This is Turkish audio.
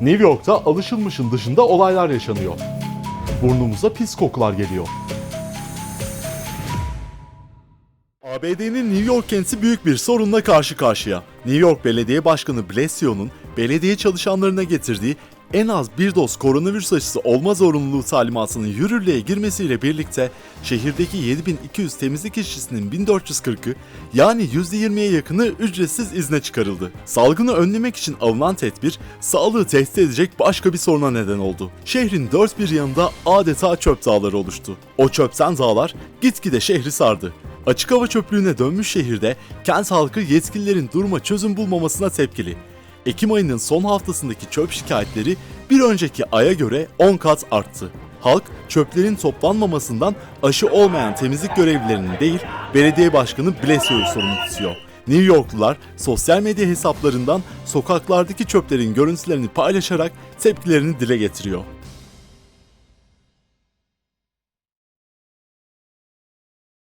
New York'ta alışılmışın dışında olaylar yaşanıyor. Burnumuza pis kokular geliyor. ABD'nin New York kenti büyük bir sorunla karşı karşıya. New York Belediye Başkanı Blasio'nun belediye çalışanlarına getirdiği en az bir doz koronavirüs aşısı olma zorunluluğu talimatının yürürlüğe girmesiyle birlikte şehirdeki 7200 temizlik işçisinin 1440'ı yani %20'ye yakını ücretsiz izne çıkarıldı. Salgını önlemek için alınan tedbir sağlığı tehdit edecek başka bir soruna neden oldu. Şehrin dört bir yanında adeta çöp dağları oluştu. O çöpten dağlar gitgide şehri sardı. Açık hava çöplüğüne dönmüş şehirde kent halkı yetkililerin duruma çözüm bulmamasına tepkili. Ekim ayının son haftasındaki çöp şikayetleri bir önceki aya göre 10 kat arttı. Halk çöplerin toplanmamasından aşı olmayan temizlik görevlilerinin değil, belediye başkanı Blasio'yu sorumlu tutuyor. New Yorklular sosyal medya hesaplarından sokaklardaki çöplerin görüntülerini paylaşarak tepkilerini dile getiriyor.